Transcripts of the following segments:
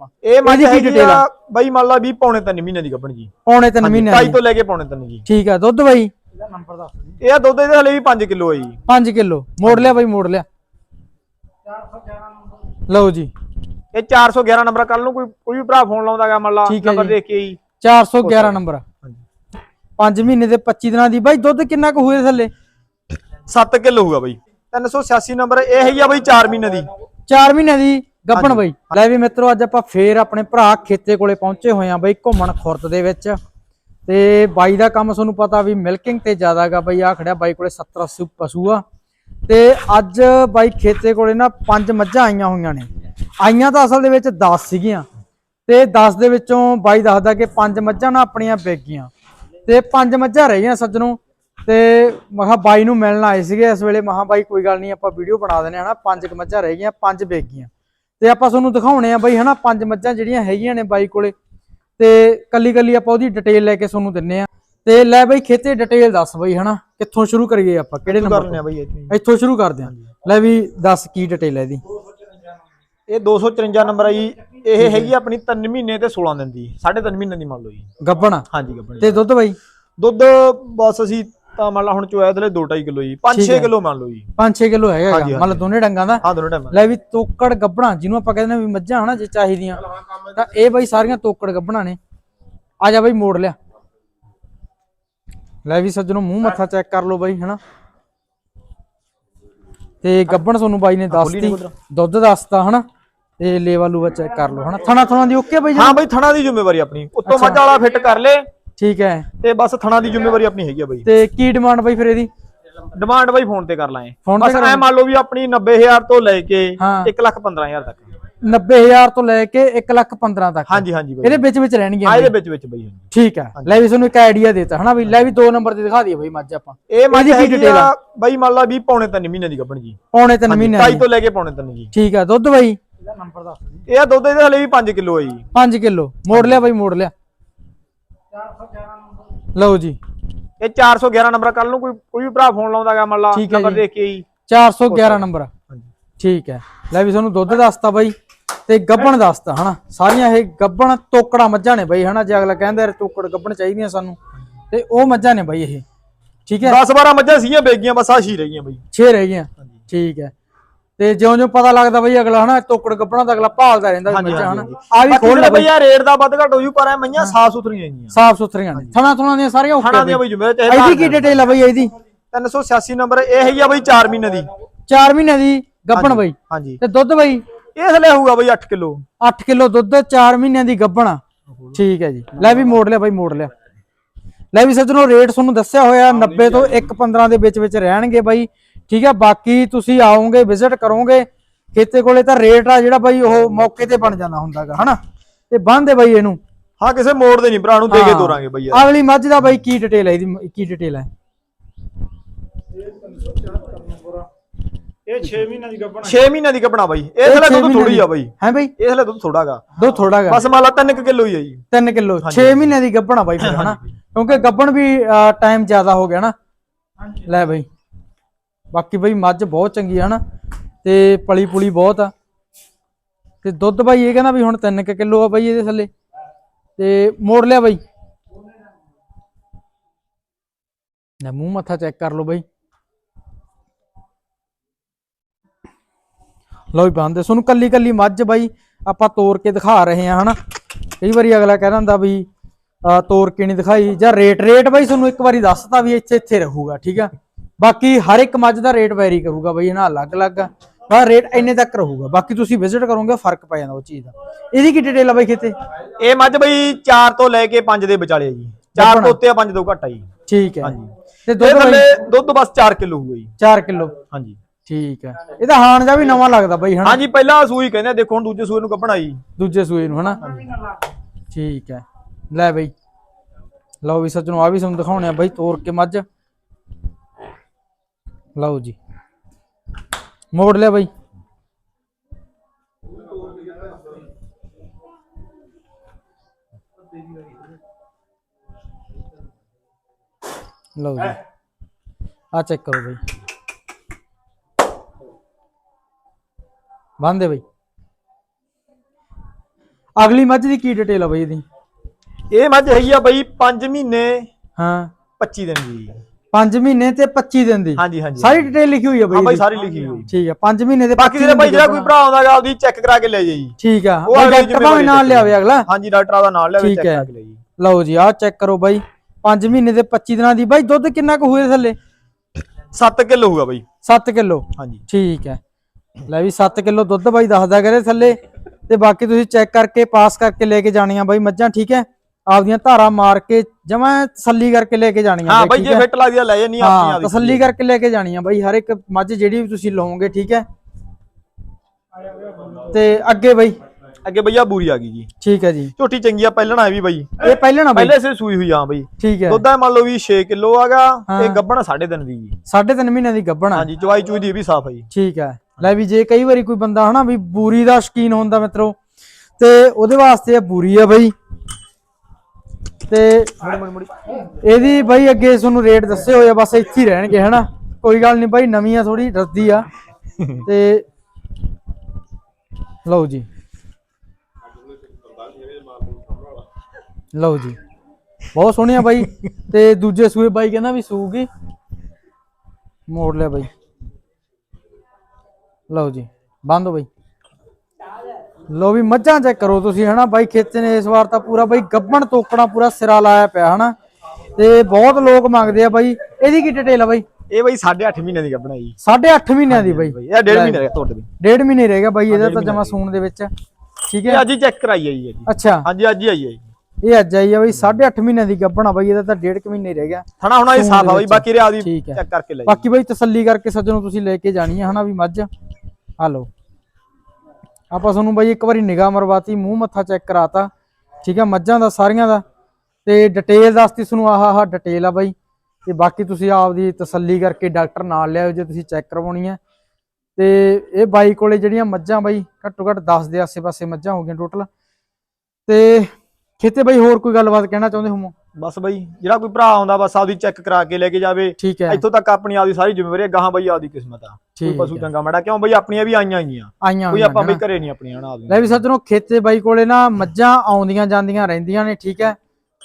ਇਹ ਮੱਝ ਇਹਦੀ ਕੀ detail ਆ? ਬਾਈ ਮੰਨ ਲਾ ਵੀ ਪੌਣੇ 3 ਮਹੀਨੇ ਦੀ ਗੱਭਣ ਜੀ। ਪੌਣੇ 3 ਮਹੀਨੇ ਦੀ। ਤੋਂ ਲੈ ਕੇ ਪੌਣੇ 3 ਜੀ। ਠੀਕ ਆ ਦੁੱਧ ਬਾਈ? ਇਹ ਆ ਦੁੱਧ ਇਹਦੇ ਹਲੇ ਵੀ 5 ਕਿਲੋ ਆ ਜੀ। 5 ਕਿਲੋ। ਮੋੜ ਲਿਆ ਬਾਈ ਮੋੜ ਲਿਆ। ਲਓ ਜੀ। ਇਹ 411 ਨੰਬਰ ਕੱਲ ਨੂੰ ਕੋਈ ਕੋਈ ਵੀ ਭਰਾ ਫੋਨ ਲਾਉਂਦਾਗਾ ਮੰਨ ਲਾ ਹੈ ਨੰਬਰ। ਦੇਖ ਕੇ ਜੀ 411 ਨੰਬਰ 5 ਮਹੀਨੇ ਦੇ 25 ਦਿਨਾਂ ਦੀ। ਬਾਈ ਦੁੱਧ ਕਿੰਨਾ ਕੁ ਹੋਏ ਥੱਲੇ? 7 ਕਿਲੋ ਹੋਊਗਾ ਬਾਈ। 386 ਨੰਬਰ ਇਹ ਹੈਗੀ ਆ ਬਾਈ 4 ਮਹੀਨੇ ਦੀ। 4 ਮਹੀਨੇ ਦੀ। ਗੱਭਣ ਬਾਈ। ਲੈ ਵੀ ਮਿੱਤਰੋ ਅੱਜ ਆਪਾਂ ਫੇਰ ਆਪਣੇ ਭਰਾ ਖੇਤੇ ਕੋਲੇ ਪਹੁੰਚੇ ਹੋਏ ਆ ਬਾਈ ਘੁੰਮਣ ਖੁਰਦ ਦੇ ਵਿੱਚ। ਤੇ ਬਾਈ ਦਾ ਕੰਮ ਤੁਹਾਨੂੰ ਪਤਾ ਵੀ ਮਿਲਕਿੰਗ ਤੇ ਜ਼ਿਆਦਾਗਾ ਬਾਈ ਆ ਖੜਿਆ ਬਾਈ ਕੋਲੇ 70 80 ਪਸ਼ੂ ਆ। ਤੇ ਅੱਜ ਬਾਈ ਖੇਤੇ ਕੋਲੇ ਨਾ ਪੰਜ ਮੱਝਾਂ ਆਈਆਂ ਹੋਈਆਂ ਨੇ। ਆਈਆਂ ਤਾਂ ਅਸਲ ਦੇ ਵਿੱਚ 10 ਸੀਗੀਆਂ। ਤੇ 10 ਦੇ ਵਿੱਚੋਂ ਬਾਈ ਦੱਸਦਾ ਕਿ ਪੰਜ ਮੱਝਾਂ ਨਾ ਆਪਣੀਆਂ ਵਿਕ ਗਈਆਂ। ਤੇ ਪੰਜ ਮੱਝਾਂ ਰਹਿ ਗਈਆਂ ਸੱਜਣੋਂ। ਤੇ ਮੈਂ ਕਿਹਾ ਬਾਈ ਨੂੰ ਮਿਲਣ ਆਏ ਸੀਗੇ ਇਸ ਵੇਲੇ। ਮਹਾ ਬਾਈ ਕੋਈ ਗੱਲ ਨਹੀਂ ਆਪਾਂ ਵੀਡੀਓ ਬਣਾ ਦਿੰਦੇ ਹਾਂ ਹਨਾ। ਪੰਜ ਕੁ ਮੱਝਾਂ ਰਹਿ ਗਈਆਂ ਪੰਜ ਵਿਕ ਗਈਆਂ। ਤੇ ਆਪਾਂ ਤੁਹਾਨੂੰ ਦਿਖਾਉਣੇ ਆ ਬਾਈ ਹਨਾ ਪੰਜ ਮੱਝਾਂ ਜਿਹੜੀਆਂ ਹੈਗੀਆਂ ਨੇ ਬਾਈ ਕੋਲੇ। ਤੇ ਕੱਲੀ ਕੱਲੀ ਆਪਾਂ ਉਹਦੀ ਡਿਟੇਲ ਲੈ ਕੇ ਤੁਹਾਨੂੰ ਦਿੰਨੇ ਆ। ਤੇ ਲੈ ਬਾਈ ਖੇਤੇ ਡਿਟੇਲ ਦੱਸ ਬਾਈ ਹਨਾ ਕਿੱਥੋਂ ਸ਼ੁਰੂ ਕਰੀਏ ਆਪਾਂ ਕਿਹੜੇ ਨੰਬਰ ਕਰਨੇ ਆ ਬਾਈ ਇੱਥੇ। ਸ਼ੁਰੂ ਕਰਦੇ ਹਾਂ ਲੈ ਵੀ ਦੱਸ ਕੀ ਡਿਟੇਲ ਹੈ ਇਹਦੀ। ਇਹ 254 ਨੰਬਰ ਆ ਜੀ। ਇਹ ਹੈਗੀ ਆ ਆਪਣੀ 3 ਮਹੀਨੇ ਤੇ 16 ਦਿਨ ਦੀ। 3.5 ਮਹੀਨੇ ਦੀ ਮੰਨ ਲਓ ਜੀ। ਗੱਬਣ ਹਾਂਜੀ ਗੱਭਣ ਤੇ ਦੁੱਧ ਬਾਈ? ਦੁੱਧ ਬਸ ਅਸੀਂ ਤਾਂ ਮੰਨ ਲਾ ਹੁਣ ਚੋਇਆ ਥਲੇ 2.5 ਕਿਲੋ ਜੀ 5-6 ਕਿਲੋ ਮੰਨ ਲਓ ਜੀ। 5-6 ਕਿਲੋ ਹੈਗਾ ਹੈਗਾ, ਮਤਲਬ ਦੋਨੇ ਡੰਗਾਂ ਦਾ। ਹਾਂ ਦੋਨੋਂ ਟਾਈਮ ਲੈ ਵੀ ਤੋਕੜ ਗੱਬਣਾ ਜਿਹਨੂੰ ਆਪਾਂ ਕਹਿੰਦੇ ਨੇ ਵੀ ਮੱਝਾਂ ਹਨਾ ਜੇ ਚਾਹੀਦੀਆਂ। ਤਾਂ ਇਹ ਬਾਈ ਸਾਰੀਆਂ ਤੋਕੜ ਗੱਬਣਾ ਨੇ। ਆ ਜਾ ਬਾਈ ਮੋੜ ਲਿਆ। ਲੈ ਵੀ ਸੱਜਣੋ ਮੂੰਹ ਮੱਥਾ ਚੈੱਕ ਕਰ ਲਓ ਬਾਈ ਹਨਾ। ਤੇ ਗੱਬਣ ਤੁਹਾਨੂੰ ਬਾਈ ਨੇ ਦੱਸਤੀ ਦੁੱਧ ਦੱਸਤਾ ਹਨਾ। ਤੇ ਲੇਵਾ ਲੂਵਾ ਚੈੱਕ ਕਰ ਲਓ ਹਨਾ। ਥਣਾ ਥਣਾ ਦੀ ਓਕੇ ਬਾਈ ਜੀ? ਹਾਂ ਬਾਈ ਥਣਾ ਦੀ ਜ਼ਿੰਮੇਵਾਰੀ ਆਪਣੀ। ਉੱਤੋਂ ਮੱਝ ਵਾਲਾ ਫਿੱਟ ਕਰ ਲੇ। ਠੀਕ ਹੈ। ਤੇ ਬਸ ਥਣਾ ਦੀ ਜ਼ਿੰਮੇਵਾਰੀ ਆਪਣੀ ਹੈਗੀ ਆ ਬਾਈ। ਤੇ ਕੀ ਡਿਮਾਂਡ ਬਾਈ ਫਿਰ ਇਹਦੀ? ਡਿਮਾਂਡ ਬਾਈ ਫੋਨ ਤੇ ਕਰ ਲਾਂਗੇ। ਬਸ ਐ ਮੰਨ ਲਓ ਵੀ ਆਪਣੀ 90000 ਤੋਂ ਲੈ ਕੇ ਹਾਂ। 115000 ਤੱਕ। 90000 ਤੋਂ ਲੈ ਕੇ 1 ਲੱਖ 15 ਤੱਕ। ਹਾਂਜੀ ਹਾਂਜੀ ਬਾਈ। ਇਹਦੇ ਵਿੱਚ ਵਿੱਚ ਰਹਿਣਗੀਆਂ ਆ ਇਹਦੇ ਵਿੱਚ ਵਿੱਚ ਬਾਈ। ਠੀਕ ਹੈ। ਲੈ ਵੀ ਤੁਹਾਨੂੰ ਇੱਕ ਆਈਡੀਆ ਦੇਤਾ ਹਨਾ ਵੀ ਲੈ ਵੀ ਦੋ ਨੰਬਰ ਤੇ ਦਿਖਾ ਦਈਏ ਬਾਈ ਮੱਝ ਆਪਾਂ। ਇਹ ਮੱਝ ਇਹਦੀ ਹੈਗੀ detail ਆ? ਬਾਈ ਮੰਨ ਲਾ ਵੀ ਪੌਣੇ 3 ਮਹੀਨੇ ਦੀ ਗੱਭਣ ਜੀ। ਪੌਣੇ 3 ਮਹੀਨੇ ਢਾਈ ਦੀ। ਤੋਂ ਲੈ ਕੇ ਪੌਣੇ 3 ਜੀ। ਠੀਕ ਹੈ ਦੁੱਧ ਬਾਈ? ਇਹ ਆ ਦੁੱਧ ਇਹਦੇ ਹਲੇ ਵੀ 5 ਕਿਲੋ ਹੈ ਜੀ। 5 ਕਿਲੋ। ਮੋੜ ਲਿਆ ਬਾਈ ਮੋੜ ਲਿਆ। ਲਓ ਜੀ। ਇਹ 411 ਨੰਬਰ ਕੱਲ ਨੂੰ ਕੋਈ ਕੋਈ ਵੀ ਭਰਾ ਫੋਨ ਲਾਉਂਦਾਗਾ ਮੰਨ ਲਾ ਠੀਕ ਹੈ ਨੰਬਰ ਜੀ। ਦੇਖ ਕੇ ਜੀ 411 ਨੰਬਰ ਹਾਂਜੀ। ਠੀਕ ਹੈ। ਲੈ ਵੀ ਤੁਹਾਨੂੰ ਦੁੱਧ ਦੱਸਤਾ ਬਾਈ ਤੇ ਗੱਬਣ ਦੱਸਤਾ ਹਨਾ? ਸਾਰੀਆਂ ਇਹ ਗੱਬਣ ਤੋਕੜਾ ਮੱਝਾਂ ਨੇ ਬਾਈ ਹਨਾ? ਜੇ ਅਗਲਾ ਕਹਿੰਦਾ ਯਾਰ ਤੋਕੜ ਗੱਬਣ ਚਾਹੀਦੀਆਂ ਸਾਨੂੰ ਤੇ ਉਹ ਮੱਝਾਂ ਨੇ ਬਾਈ ਇਹ। ਠੀਕ ਹੈ। 10 12 ਮੱਝਾਂ ਸੀਗੀਆਂ ਵੇਗੀਆਂ ਬਸ ਆ ਛੀ ਰਹਿ ਗਈਆਂ ਬਾਈ। 6 ਰਹਿ ਗਈਆਂ। ਠੀਕ ਹੈ। ਤੇ ਜਿਉਂ-ਜਿਉਂ ਪਤਾ ਲੱਗਦਾ ਬਈ ਅਗਲਾ ਹਨਾ ਟੋਕੜ ਗੱਪਣਾ ਤਾਂ ਅਗਲਾ ਭਾਲਦਾ ਰਹਿੰਦਾ ਵੀ ਮੱਝਾਂ ਹਨਾ। ਆ ਵੀ ਖੋਲ ਲੈ ਬਈ। ਯਾਰ ਰੇਟ ਦਾ ਵੱਧ ਘੱਟ ਹੋ ਜੂ ਪਰ ਐ ਮਈਆਂ ਸਾਫ਼ ਸੁਥਰੀਆਂ ਜੀਆਂ ਸਾਫ਼ ਸੁਥਰੀਆਂ ਨੇ। ਥਣਾ ਥਣਾ ਦੀਆਂ ਸਾਰੀਆਂ ਓਕੇ ਖਾਣਾ ਦੀਆਂ ਬਈ। ਜੁਮੇ ਚਾਹੇ ਇਹਦੀ ਕੀ ਡਿਟੇਲ ਆ ਬਈ ਇਹਦੀ? 386 ਨੰਬਰ ਇਹ ਹੈਗੀ ਆ ਬਈ 4 ਮਹੀਨੇ ਦੀ। 4 ਮਹੀਨੇ ਦੀ ਗੱਪਣ ਬਈ। ਹਾਂਜੀ। ਤੇ ਦੁੱਧ ਬਈ? ਇਹ ਥਲੇ ਹੋਊਗਾ ਬਈ 8 ਕਿਲੋ। 8 ਕਿਲੋ ਦੁੱਧ 4 ਮਹੀਨਿਆਂ ਦੀ ਗੱਪਣ ਠੀਕ ਹੈ ਜੀ। ਲੈ ਵੀ ਮੋੜ ਲਿਆ ਬਈ ਮੋੜ ਲਿਆ। ਲੈ ਵੀ ਸੱਜਣੋ ਰੇਟ ਤੁਹਾਨੂੰ ਦੱਸਿਆ ਹੋਇਆ 90 ਤੋਂ 115 ਦੇ ਵਿੱਚ ਵਿੱਚ ਰਹਿਣਗੇ ਬਾਈ। ਠੀਕ ਹੈ ਬਾਕੀ ਤੁਸੀਂ ਆਓਗੇ ਵਿਜ਼ਿਟ ਕਰੋਗੇ ਖੇਤੇ ਕੋਲੇ ਤਾਂ ਰੇਟ ਆ ਜਿਹੜਾ ਬਾਈ ਉਹ ਮੌਕੇ ਤੇ ਬਣ ਜਾਂਦਾ ਹੁੰਦਾਗਾ ਹਨਾ? ਤੇ ਬੰਦੇ ਬਾਈ ਇਹਨੂੰ। ਹਾਂ ਕਿਸੇ ਮੋੜ ਦੇ ਨਹੀਂ ਭਰਾ ਨੂੰ ਦੇ ਕੇ ਹਾਂ। ਦੋਰਾਂਗੇ ਬਈ ਯਾਰ। ਅਗਲੀ ਮੱਝ ਦਾ ਬਾਈ ਕੀ ਡਿਟੇਲ ਹੈ ਇਹਦੀ ਕੀ ਡਿਟੇਲ ਹੈ ਇਹ 6 ਮਹੀਨਿਆਂ ਦੀ ਗੱਭਣ 6 ਮਹੀਨਿਆਂ ਦੀ ਕੱਪਣਾ ਬਾਈ। ਇਹ ਥਲੇ ਦੁੱਧ ਥੋੜੀ ਆ ਬਾਈ। ਹੈ ਬਾਈ? ਇਹ ਥਲੇ ਦੁੱਧ ਥੋੜਾਗਾ ਦੋ ਥੋੜਾ ਗਾ। ਬਸ ਮੰਨ ਲਾ 3 ਕਿਲੋ ਹੀ ਆ ਜੀ। 3 ਕਿਲੋ। 6 ਮਹੀਨਿਆਂ ਦੀ ਗੱਭਣ ਬਾਈ ਫਿਰ ਹਨਾ? ਕਿਉਂਕਿ ਗੱਭਣ ਵੀ ਟਾਈਮ ਜ਼ਿਆਦਾ ਹੋ ਗਿਆ ਨਾ। ਲੈ ਬਾਈ। ਬਾਕੀ ਬਈ ਮੱਝ ਬਹੁਤ ਚੰਗੀ ਆ ਹਨਾ, ਤੇ ਪਲੀ ਪੁਲੀ ਬਹੁਤ ਆ। ਤੇ ਦੁੱਧ ਬਾਈ ਇਹ ਕਹਿੰਦਾ ਵੀ ਹੁਣ 3 ਕਿਲੋ ਆ ਬਾਈ ਇਹਦੇ ਥੱਲੇ। ਤੇ ਮੋੜ ਲਿਆ ਬਾਈ। ਨਾ ਮੂੰਹ ਮੱਥਾ ਚੈੱਕ ਕਰ ਲਓ ਬਾਈ। ਲਓ ਵੀ ਬੰਦੇ। ਤੁਹਾਨੂੰ ਕੱਲੀ ਕੱਲੀ ਮੱਝ ਬਾਈ ਆਪਾਂ ਤੋੜ ਕੇ ਦਿਖਾ ਰਹੇ ਹਾਂ ਹਨਾ। ਕਈ ਵਾਰੀ ਅਗਲਾ ਕਹਿ ਦਿੰਦਾ ਵੀ, ਅਹ ਤੋੜ ਕੇ ਨਹੀਂ ਦਿਖਾਈ ਜਾਂ ਰੇਟ ਰੇਟ ਬਾਈ ਤੁਹਾਨੂੰ ਇੱਕ ਵਾਰੀ ਦੱਸਤਾ ਵੀ ਇੱਥੇ ਇੱਥੇ ਰਹੂਗਾ, ਠੀਕ ਆ? ਬਾਕੀ ਹਰ ਇੱਕ ਮੱਝ ਦਾ ਰੇਟ ਵੈਰੀ ਕਰੂਗਾ ਬਾਈ ਇਹਨਾਂ ਅਲੱਗ-ਅਲੱਗ ਆ। ਬਾ ਰੇਟ ਇੰਨੇ ਤੱਕ ਰਹੂਗਾ। ਬਾਕੀ ਤੁਸੀਂ ਵਿਜ਼ਿਟ ਕਰੋਗੇ ਫ਼ਰਕ ਪੈ ਜਾਂਦਾ ਉਹ ਚੀਜ਼ ਦਾ। ਇਹਦੀ ਕੀ ਡਿਟੇਲ ਆ ਬਾਈ ਕਿਤੇ ਇਹ ਮੱਝ ਬਈ 4 ਤੋਂ ਲੈ ਕੇ 5 ਦੇ ਵਿਚਾਲੇ ਆ ਜੀ। 4 ਤੋਂ ਉੱਤੇ ਆ 5 ਤੋਂ ਘੱਟ ਆ ਜੀ। ਠੀਕ ਹੈ। ਹਾਂਜੀ। ਤੇ ਦੁੱਧ ਬਾਈ? ਥੱਲੇ ਦੁੱਧ ਬਸ 4 ਕਿਲੋ ਹੋਊਗਾ ਜੀ। 4 ਕਿਲੋ? ਹਾਂਜੀ। ਠੀਕ ਹੈ। ਇਹਦਾ ਹਾਣ ਦਾ ਵੀ ਨਵਾਂ ਲੱਗਦਾ ਬਾਈ ਹਨਾ? ਹਾਂਜੀ ਪਹਿਲਾਂ ਸੂਈ ਕਹਿੰਦੇ ਦੇਖੋ ਹੁਣ ਦੂਜੇ ਸੂਏ ਨੂੰ ਕੱਪਣਾ ਜੀ। ਦੂਜੇ ਸੂਏ ਨੂੰ ਹਨਾ? ਠੀਕ ਹੈ। ਲੈ ਬਈ। ਲਓ ਵੀ ਸੱਜਣੋ ਆ ਵੀ ਤੁਹਾਨੂੰ ਦਿਖਾਉਣੇ ਆ ਬਾਈ ਤੋੜ ਕੇ ਮੱਝ। ਲਓ ਜੀ। ਮੋੜ ਲਿਆ ਬਾਈ। ਲਓ ਜੀ। ਆ ਚੈੱਕ ਕਰੋ ਬਾਈ। ਬੰਦੇ ਬਾਈ। ਅਗਲੀ ਮੱਝ ਦੀ ਕੀ ਡਿਟੇਲ ਆ ਬਾਈ ਇਹਦੀ? ਇਹ ਮੱਝ ਹੈਗੀ ਆ ਬਈ 5 ਮਹੀਨੇ ਹਾਂ। 25 ਦਿਨ ਦੀ। 5 ਮਹੀਨੇ ਤੇ 25 ਦਿਨ ਦੀ। ਹਾਂਜੀ ਹਾਂਜੀ। ਸਾਰੀ ਡਿਟੇਲ ਲਿਖੀ ਹੋਈ ਆ ਹਾਂ ਬਾਈ ਬਾਈ ਇਹਦੀ। ਸਾਰੀ ਲਿਖੀ ਹੋਈ ਠੀਕ ਆ 5 ਮਹੀਨੇ ਦੇ ਬਾਕੀ 25 ਜਿਹੜੇ ਬਾਈ ਦੀ ਜਿਹੜਾ ਕੋਈ। ਭਰਾ ਆਉਂਦਾਗਾ ਉਹਦੀ ਚੈੱਕ ਕਰਾ ਕੇ ਲੈ ਜਾਈ। ਠੀਕ ਆ ਉਹ ਬਾਈ ਡਾਕਟਰ ਭਾਵੇਂ ਨਾਲ ਲਿਆਵੇ ਅਗਲਾ। ਹਾਂਜੀ ਡਾਕਟਰ ਦਾ ਨਾਮ ਲਿਆਵੇ ਚੈੱਕ ਹੈ। ਕਰਾ ਕੇ ਲੈ ਜੀ ਲਓ ਜੀ ਆਹ ਚੈੱਕ ਕਰੋ ਬਾਈ। 5 ਮਹੀਨੇ ਦੇ 25 ਦਿਨਾਂ ਦੀ। ਬਾਈ ਦੁੱਧ ਕਿੰਨਾ ਕੁ ਹੋਏ ਥੱਲੇ? 7 ਕਿਲੋ ਹੋਊਗਾ ਬਾਈ। 7 ਕਿਲੋ। ਹਾਂਜੀ। ਠੀਕ ਹੈ। ਲੈ ਵੀ 7 ਕਿਲੋ ਦੁੱਧ ਬਾਈ ਦੱਸਦਾ ਕਰੇ ਥੱਲੇ। ਤੇ ਬਾਕੀ ਤੁਸੀਂ ਚੈੱਕ ਕਰਕੇ ਪਾਸ ਕਰਕੇ ਲੈ ਕੇ ਜਾਣੀਆਂ ਬਾਈ ਮੱਝਾਂ ਠੀਕ ਹੈ? ਆਪਦੀਆਂ ਧਾਰਾਂ ਮਾਰ ਕੇ ਜਮਾਂ ਤਸੱਲੀ ਕਰਕੇ ਲੈ ਕੇ ਜਾਣੀਆਂ ਹਾਂ ਬਾਈ ਜੇ? ਫਿੱਟ ਲੱਗਦੀ ਆ ਲੈ ਜਾਨੀ ਆਪਣੀ ਆਪਦੀ ਤਸੱਲੀ ਕਰਕੇ ਲੈ ਕੇ ਜਾਣੀਆਂ ਬਾਈ ਹਰ ਇੱਕ ਮੱਝ ਜਿਹੜੀ ਵੀ ਤੁਸੀਂ ਲਓਗੇ ਠੀਕ ਹੈ? ਤੇ ਅੱਗੇ ਬਾਈ? ਅੱਗੇ ਬਈਆ ਬੂਰੀ ਆ ਗਈ ਜੀ। ਠੀਕ ਹੈ ਜੀ। ਝੋਟੀ ਚੰਗੀ ਆ ਪਹਿਲਣਾ ਹੈ ਵੀ ਬਾਈ। ਇਹ ਪਹਿਲਾਂ ਨਾ ਬਾਈ? ਪਹਿਲੇ ਸੇ ਸੂਈ ਹੋਈ ਆ ਬਾਈ। ਠੀਕ ਹੈ। ਦੁੱਧ ਮੰਨ ਲਓ ਵੀ 6 ਕਿਲੋ ਆਗਾ। ਤੇ ਗੱਬਣ 3.5 ਦੀ ਜੀ। ਸਾਢੇ ਤਿੰਨ ਮਹੀਨਿਆਂ ਦੀ ਗੱਭਣ ਆ। ਹਾਂਜੀ ਚਵਾਈ ਚੂਈ ਦੀ ਵੀ ਸਾਫ਼ ਹੈ ਜੀ। ਠੀਕ ਹੈ। ਲੈ ਵੀ ਜੇ ਕਈ ਵਾਰੀ ਕੋਈ ਬੰਦਾ ਹਨਾ ਵੀ ਬੂਰੀ ਦਾ ਸ਼ਕੀਨ ਹੁੰਦਾ ਮਿੱਤਰੋ ਤੇ ਉਹਦੇ ਵਾਸਤੇ ਇਹ ਬੂਰੀ ਆ ਬਈ। ਤੇ ਇਹਦੀ ਬਾਈ ਅੱਗੇ ਤੁਹਾਨੂੰ ਰੇਟ ਦੱਸੇ ਹੋਏ ਆ, ਬਸ ਇੱਥੇ ਹੀ ਰਹਿਣਗੇ, ਹਨਾ? ਕੋਈ ਗੱਲ ਨਹੀਂ ਬਾਈ, ਨਵੀਂ ਆ ਥੋੜੀ ਰੱਦੀ ਆ। ਤੇ ਲਓ ਜੀ। ਲਓ ਜੀ। ਬਹੁਤ ਸੋਹਣੀਆਂ ਬਾਈ। ਤੇ ਦੂਜੇ ਸੂਏ ਬਾਈ ਕਹਿੰਦਾ ਵੀ ਸੂਗੀ। ਮੋੜ ਲਿਆ ਬਾਈ। ਲਓ ਜੀ। ਬੰਦ ਹੋ ਬਾਈ। ਲਓ ਵੀ ਮੱਝਾਂ ਚੈੱਕ ਕਰੋ ਤੁਸੀਂ ਹਨਾ? ਬਾਈ ਖੇਤੇ ਨੇ ਇਸ ਵਾਰ ਤਾਂ ਪੂਰਾ ਬਾਈ ਗੱਬਣ ਤੋਕਣਾ ਪੂਰਾ ਸਿਰਾ ਲਾਇਆ ਪਿਆ ਹਨਾ? ਤੇ ਬਹੁਤ ਲੋਕ ਮੰਗਦੇ ਆ ਬਾਈ। ਇਹਦੀ ਕੀ ਡਿਟੇਲ ਆ ਬਾਈ? ਇਹ ਬਾਈ 8.5 ਮਹੀਨੇ ਦੀ ਗੱਬਣਾ ਜੀ। 8.5 ਮਹੀਨਿਆਂ ਦੀ ਬਾਈ। ਇਹ ਡੇਢ ਮਹੀਨੇ ਦਾ ਤੁਹਾਡੇ ਵੀ ਡੇਢ ਮਹੀਨੇ ਰਹਿ ਗਿਆ ਬਾਈ ਇਹਦਾ ਤਾਂ ਜਮਾ ਸੂਣ ਦੇ ਵਿੱਚ। ਠੀਕ ਹੈ? ਅੱਜ ਹੀ ਚੈੱਕ ਕਰਾਈ ਆ ਜੀ ਅੱਜ ਅੱਛਾ। ਹਾਂਜੀ ਅੱਜ ਹੀ ਆਈ ਜੀ। ਇਹ ਅੱਜ ਆਈ ਆ ਬਾਈ 8.5 ਮਹੀਨਿਆਂ ਦੀ ਗੱਬਣਾ ਬਾਈ ਇਹਦਾ ਤਾਂ ਡੇਢ ਕੁ ਮਹੀਨੇ ਰਹਿ ਗਿਆ। ਥਣਾ ਹੁਣ ਇਹ ਸਾਫ਼ ਆ ਬਾਈ। ਬਾਕੀ ਰਿਆ ਦੀ ਹੈ। ਚੈੱਕ ਕਰਕੇ ਲੈ ਜੀ। ਬਾਕੀ ਬਾਈ ਤਸੱਲੀ ਕਰਕੇ ਸੱਜਣੋਂ ਤੁਸੀਂ ਲੈ ਕੇ ਜਾਣੀ ਹੈ ਹਨਾ ਵੀ ਮੱਝ? ਲਓ। ਆਪਾਂ ਤੁਹਾਨੂੰ ਬਾਈ ਇੱਕ ਵਾਰੀ ਨਿਗਾਹ ਮਰਵਾਤੀ, ਮੂੰਹ ਮੱਥਾ ਚੈੱਕ ਕਰਾਤਾ, ਠੀਕ ਹੈ ਮੱਝਾਂ ਦਾ, ਸਾਰੀਆਂ ਦਾ। ਤੇ ਡਿਟੇਲ ਦੱਸਤੀ ਤੁਹਾਨੂੰ, ਆਹ ਆਹ ਡਿਟੇਲ ਆ ਬਾਈ। ਤੇ ਬਾਕੀ ਤੁਸੀਂ ਆਪਦੀ ਤਸੱਲੀ ਕਰਕੇ ਡਾਕਟਰ ਨਾਲ ਲਿਆਓ, ਜੇ ਤੁਸੀਂ ਚੈੱਕ ਕਰਵਾਉਣੀ ਹੈ ਤੇ ਇਹ ਬਾਈ ਕੋਲੇ ਜਿਹੜੀਆਂ ਮੱਝਾਂ ਬਾਈ, ਘੱਟੋ ਘੱਟ 10 ਦੇ ਆਸੇ-ਪਾਸੇ ਮੱਝਾਂ ਹੋ ਗਈਆਂ ਟੋਟਲ ਤੇ ਖੇਤੇ ਬਾਈ ਹੋਰ ਕੋਈ ਗੱਲਬਾਤ ਕਹਿਣਾ ਚਾਹੁੰਦੇ ਹੋ ਬਸ ਬਾਈ ਜਿਹੜਾ ਕੋਈ ਭਰਾ ਆਉਂਦਾ ਬਸ ਆਪਦੀ ਚੈੱਕ ਕਰਾ ਕੇ ਲੈ ਕੇ ਜਾਵੇ। ਠੀਕ ਹੈ। ਇੱਥੋਂ ਤੱਕ ਆਪਣੀ ਆਪਦੀ ਸਾਰੀ ਜ਼ਿੰਮੇਵਾਰੀ ਹੈ ਗਾਹਾਂ ਬਾਈ ਆਪਦੀ ਕਿਸਮਤ ਆ। ਕੋਈ ਪਸ਼ੂ। ਚੰਗਾ ਮਾੜਾ ਕਿਉਂ ਬਾਈ ਆਪਣੀਆਂ ਵੀ ਆਈਆਂ ਆਈਆਂ ਕੋਈ ਆਪਾਂ ਨੇ ਬਈ ਨਾ। ਘਰੇ ਨਹੀਂ ਆਪਣੀਆਂ ਆਪਦੀਆਂ। ਲੈ ਵੀ ਸੱਜਣੋ ਖੇਤੇ ਬਾਈ ਕੋਲੇ ਨਾ ਮੱਝਾਂ ਆਉਂਦੀਆਂ ਜਾਂਦੀਆਂ ਰਹਿੰਦੀਆਂ ਨੇ ਠੀਕ ਹੈ।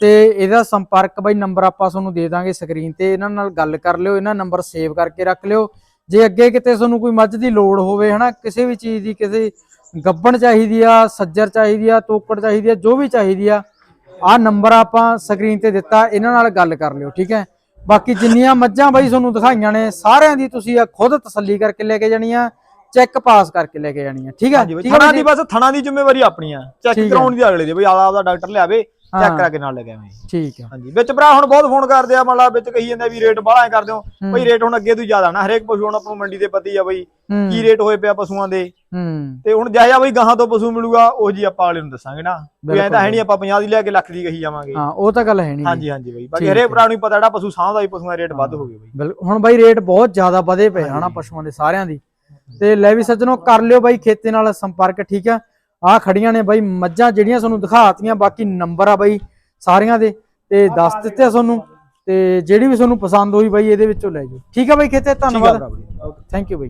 ਤੇ ਇਹਦਾ ਸੰਪਰਕ ਬਾਈ ਨੰਬਰ ਆਪਾਂ ਤੁਹਾਨੂੰ ਦੇ ਦਾਂਗੇ ਸਕਰੀਨ ਤੇ ਇਹਨਾਂ ਨਾਲ ਗੱਲ ਕਰ ਲਿਓ ਇਹਨਾਂ ਨੰਬਰ ਸੇਵ ਕਰਕੇ ਰੱਖ ਲਿਓ। ਜੇ ਅੱਗੇ ਕਿਤੇ ਤੁਹਾਨੂੰ ਕੋਈ ਮੱਝ ਦੀ ਲੋੜ ਹੋਵੇ ਹਨਾ ਕਿਸੇ ਵੀ ਚੀਜ਼ ਦੀ ਕਿਸੇ ਗੱਬਣ ਚਾਹੀਦੀ ਆ ਸੱਜਰ ਚਾਹੀਦੀ ਆ ਤੋਕੜ ਚਾਹੀਦੀ ਆ ਜੋ ਵੀ ਚਾਹੀਦੀ ਆ ਆਹ ਨੰਬਰ ਆਪਾਂ ਸਕਰੀਨ ਤੇ ਦਿੱਤਾ ਇਹਨਾਂ ਨਾਲ ਗੱਲ ਕਰ ਲਿਓ ਠੀਕ ਹੈ? ਬਾਕੀ ਜਿੰਨੀਆਂ ਮੱਝਾਂ ਬਾਈ ਤੁਹਾਨੂੰ ਦਿਖਾਈਆਂ ਨੇ ਸਾਰਿਆਂ ਦੀ ਤੁਸੀਂ ਆ ਖੁਦ ਤਸੱਲੀ ਕਰਕੇ ਲੈ ਕੇ ਜਾਣੀਆਂ ਚੈੱਕ ਪਾਸ ਕਰਕੇ ਲੈ ਕੇ ਜਾਣੀਆਂ ਠੀਕ ਹੈ? ਥਣਾ ਦੀ ਬਸ ਥਣਾ ਦੀ ਜ਼ਿੰਮੇਵਾਰੀ ਆਪਣੀ ਆ। ਚੈੱਕ। ਕਰਾਉਣ ਦੀ ਅਗਲੇ ਦੀ ਬਈ ਆਲਾ ਆਪਦਾ ਡਾਕਟਰ ਲਿਆਵੇ। ਚੈੱਕ ਕਰਾ ਕੇ ਨਾਲ ਲੈ ਕੇ ਆਵੇਂ। ਠੀਕ ਹੈ। ਹਾਂਜੀ ਵਿੱਚ ਭਰਾ ਹੁਣ ਬਹੁਤ ਫੋਨ ਕਰਦੇ ਆ ਮਤਲਬ ਵਿੱਚ ਕਹੀ ਜਾਂਦੇ ਆ ਵੀ ਰੇਟ ਬਾਹਲਾ ਕਰਦੇ ਹੋ ਬਈ ਰੇਟ ਹੁਣ ਅੱਗੇ ਤੋਂ ਜ਼ਿਆਦਾ ਨਾ ਹਰੇਕ ਪਸ਼ੂ ਹੁਣ ਆਪਾਂ ਮੰਡੀ ਦੇ ਪਤੀ ਆ ਬਈ ਕੀ ਰੇਟ ਹੋਏ ਪਿਆ ਪਸ਼ੂਆਂ ਦੇ ਹੂੰ। ਤੇ ਹੁਣ ਜਾਇਆ ਬਈ ਗਾਹਾਂ ਤੋਂ ਪਸ਼ੂ ਮਿਲੂਗਾ ਉਹ ਜੀ ਆਪਾਂ ਵਾਲੇ ਨੂੰ ਦੱਸਾਂਗੇ ਨਾ। ਵੀ ਐਂ ਤਾਂ ਹੈ ਨਹੀਂ ਆਪਾਂ 50 ਦੀ ਲੈ ਕੇ ਲੱਖ ਦੀ ਕਹੀ ਜਾਵਾਂਗੇ। ਹਾਂ ਉਹ ਤਾਂ ਗੱਲ ਹੈ ਨਹੀਂ ਹਾਂਜੀ ਹਾਂਜੀ ਬਈ। ਬਾਕੀ ਹਰੇਕ ਭਰਾ ਨੂੰ ਹੀ ਪਤਾ ਜਿਹੜਾ ਪਸ਼ੂ ਸਾਂਭਦਾ ਵੀ ਪਸ਼ੂਆਂ ਦੇ ਰੇਟ ਵੱਧ ਹੋ। ਗਏ ਬਈ। ਹੁਣ ਬਾਈ ਰੇਟ ਬਹੁਤ ਜ਼ਿਆਦਾ ਵਧੇ ਪਏ ਹਨਾ ਪਸ਼ੂਆਂ ਦੇ ਸਾਰਿਆਂ ਦੀ। ਤੇ ਲੈ ਵੀ ਸੱਜਣੋ ਕਰ ਲਿਓ ਬਾਈ ਖੇਤੇ ਨਾਲ ਸੰਪਰਕ ਠੀਕ ਆ? ਆ ਖੜੀਆਂ ਨੇ ਬਾਈ ਮੱਝਾਂ ਜਿਹੜੀਆਂ ਤੁਹਾਨੂੰ ਦਿਖਾਤੀਆਂ ਬਾਕੀ ਨੰਬਰ ਆ ਬਾਈ ਸਾਰਿਆਂ ਦੇ। ਤੇ ਦੱਸ ਦਿੱਤੇ ਆ ਤੁਹਾਨੂੰ ਤੇ ਜਿਹੜੀ ਵੀ ਤੁਹਾਨੂੰ ਪਸੰਦ ਹੋਈ ਬਾਈ ਇਹਦੇ ਵਿੱਚੋਂ ਲੈ ਜਾਓ। ਠੀਕ ਆ ਬਾਈ ਖੇਤੇ ਧੰਨਵਾਦ। Thank you by.